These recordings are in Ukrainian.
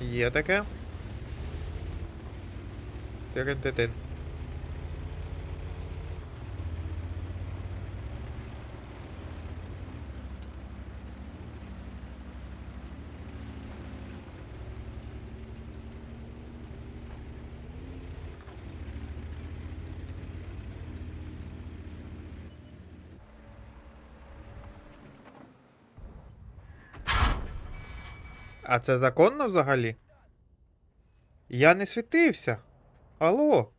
Є таке. Тирин-титин. А це законно взагалі? Я не світився. Алло.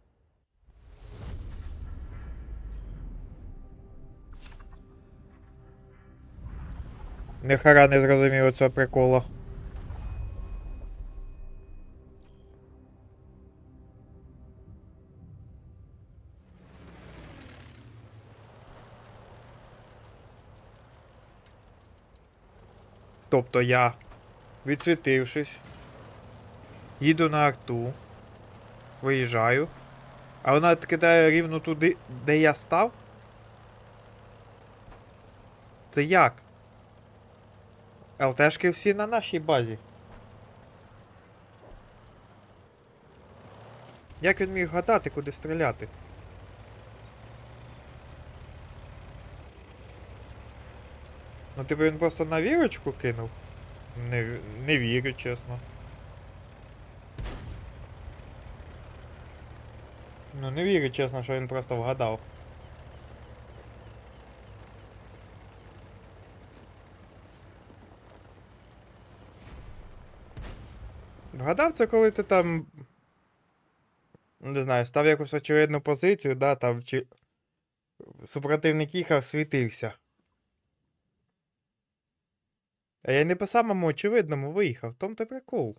Нехара не зрозумів цього приколу. Тобто я, відсвітившись, їду на арту, виїжджаю, а вона кидає рівно туди, де я став? Це як? ЛТшки всі на нашій базі. Як він міг гадати, куди стріляти? Ну, типу він просто на вірочку кинув? Не, не вірю, чесно. Ну, не вірю, чесно, що він просто вгадав. Вгадав це, коли ти там. Не знаю, став якусь очевидну позицію, да, там чи. Супротивник їхав, світився. А я не по самому очевидному виїхав, в тому то прикол.